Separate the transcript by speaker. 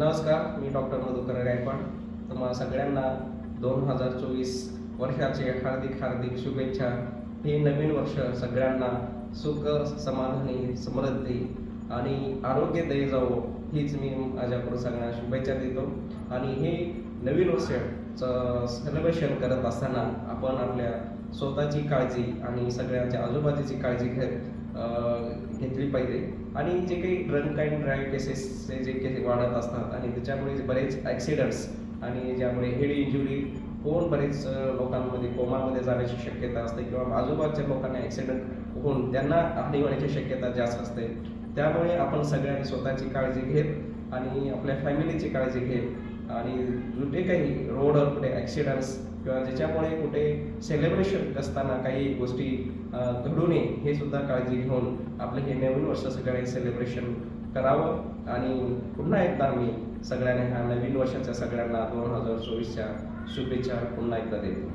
Speaker 1: नमस्कार मी डॉक्टर मधुकर गायकवाड. तुम्हाला सगळ्यांना दोन हजार चोवीस वर्षाचे हार्दिक हार्दिक शुभेच्छा. हे नवीन वर्ष सगळ्यांना सुख समाधानी समृद्धी आणि आरोग्य दे जावो हीच मी माझ्याकडून सगळ्यांना शुभेच्छा देतो. आणि हे नवीन वर्षाचं सेलिब्रेशन करत असताना आपण आपल्या स्वतःची काळजी आणि सगळ्यांच्या आजूबाजूची काळजी घेत घेतली पाहिजे. आणि जे काही ड्रंक अँड ड्राईव्ह केसेसचे जे केसेस वाढत असतात आणि त्याच्यामुळे बरेच ॲक्सिडंट्स आणि ज्यामुळे हेड इंजुरी होऊन बरेच लोकांमध्ये कोमामध्ये जाण्याची शक्यता असते किंवा आजूबाजूच्या लोकांना ॲक्सिडंट होऊन त्यांना हानी होण्याची शक्यता जास्त असते. त्यामुळे आपण सगळ्यांनी स्वतःची काळजी घेत आणि आपल्या फॅमिलीची काळजी घेत आणि कुठे काही रोडवर कुठे ॲक्सिडंट्स किंवा ज्याच्यामुळे कुठे सेलिब्रेशन असताना काही गोष्टी घडू नये हे सुद्धा काळजी घेऊन आपलं हे नवीन वर्ष सगळे सेलिब्रेशन करावं. आणि पुन्हा एकदा मी सगळ्यांना ह्या नवीन वर्षाच्या सगळ्यांना दोन हजार चोवीसच्या शुभेच्छा पुन्हा एकदा देतो.